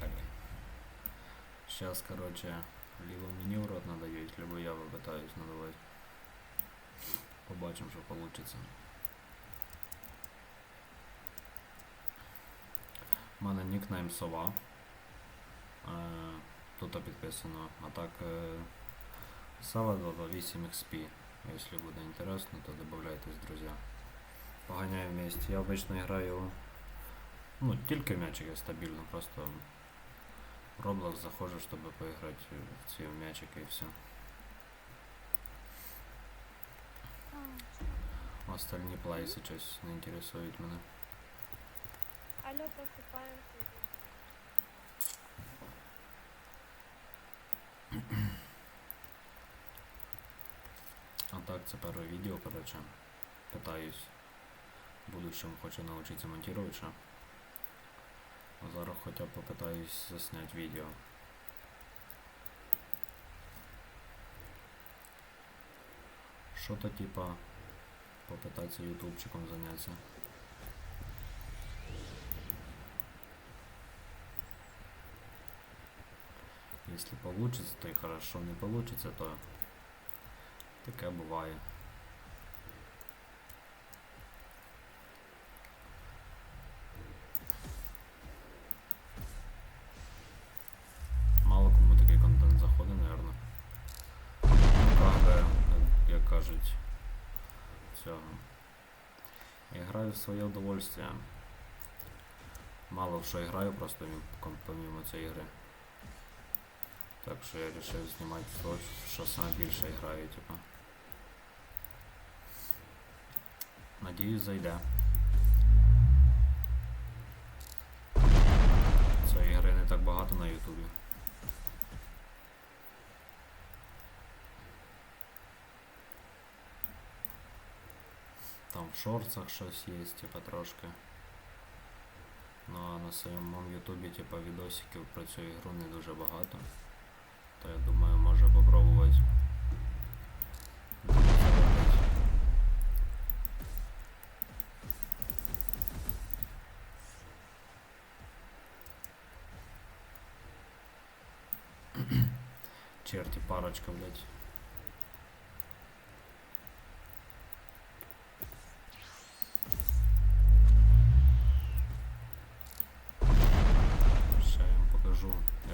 Поехали. Сейчас, короче, либо мені в рот надають, либо я попытаюсь надавати. Побачимо, що получится. У мене нікнейм сова. Е, тут підписано. А так е, Сава 28 XP. Если буде интересно, то добавляйтесь, друзья. Поганяю вместе. Я обычно играю ну, тільки в м'ячики стабільно, просто в Roblox заходжу, щоб поіграти в ці м'ячики і все. Остальні плейси щось не інтересують мене. Алло, просыпаемся. А так, це перше відео, короче. Питаюсь. В будущем хочу навчитися монтувати б попитаюсь засняти відео. Що-то типа попитатися ютубчиком заняться. Если получится, то и хорошо, не получится, то таке буває. Кажуть, цього. Я граю в своє удовольствие. Мало в що я граю, просто помимо цієї гри. Так що я вирішив знімати то, що саме більше граю, типа. Надіюсь, зайде. Цієї гри не так багато на Ютубі. В шорцах щось є, типа трошки. Ну а на своєму ютубі, типа, відосиків про цю ігру не дуже багато. То я думаю, може попробувати. Черти, парочка, блядь.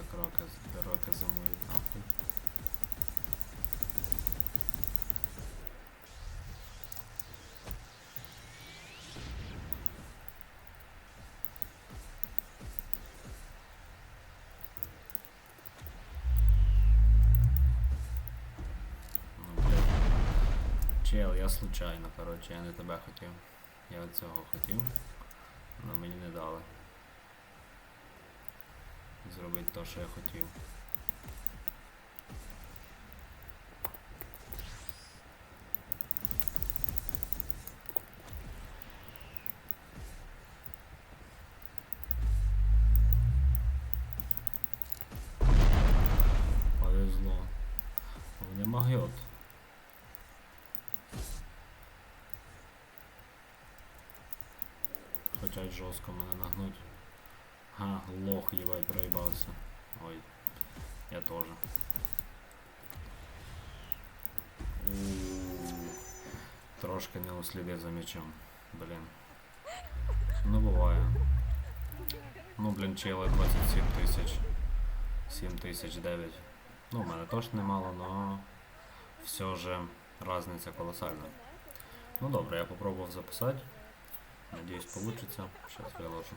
Як раки, раки зимують нахуй. Чел, я случайно, короче, я не тебе хотів. Я цього хотів, але мені не дали зробити те, що я хотів. Повезло. Не могет. Хотять жорстко мене нагнуть. Ха, лох, ебать, проебался. Ой, я тоже. У-у-у. Трошки не услідив за м'ячом. Блін. Ну буває. Ну, блін, чели 27 тисяч. 7 тисяч 9. Ну, в мене теж немало, но все же разниця колосальна. Ну добре, я попробував записати. Надіюсь, получится. Сейчас виложу.